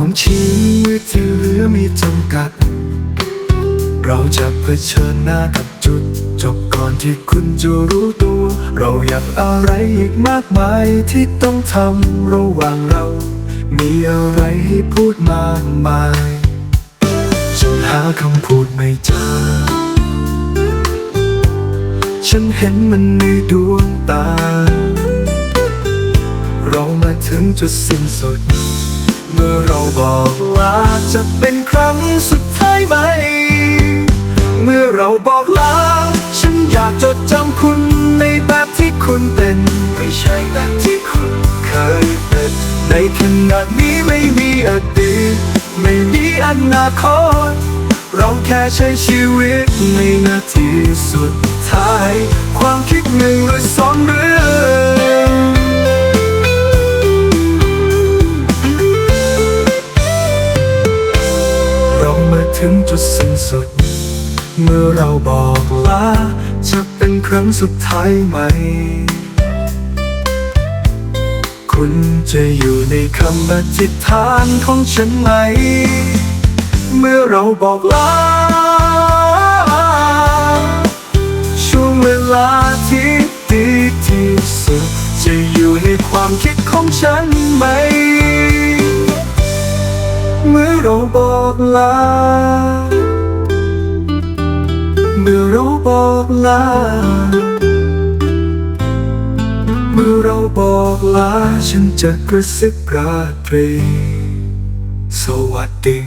ของชีวิตที่เหลือมีจำกัด เราจะเผชิญหน้ากับจุด จบก่อนที่คุณจะรู้ตัว เราอยากอะไรอีกมากมายที่ต้องทำระหว่างเรา มีอะไรให้พูดมากมายฉันหาคำพูดไม่เจอ ฉันเห็นมันในดวงตา เรามาถึงจุดสิ้นสุด เมื่อเราบอกลาจะเป็นครั้งสุดท้ายไหม เมื่อเราบอกลา ฉันอยากจดจำคุณในแบบที่คุณเป็น ไม่ใช่แบบที่คุณเคยเป็น ในขณะนี้ไม่มีอดีต ไม่มีอนาคต เราแค่ใช้ชีวิตในนาทีสุดท้าย ความคิดหนึ่งหรือสองเรื่อ ถึงจุดสิ้นสุด เมื่อเราบอกลาจะเป็นครั้งสุดท้ายไหม คุณจะอยู่ในคำอธิษฐานของฉันไหม เมื่อเราบอกลาช่วงเวลาที่ดีที่สุด จะอยู่ในความคิดของฉันไหม เราบอกลา เมื่อเราบอกลา เมื่อเราบอกลา ฉันจะกระซิบราตรี สวัสดี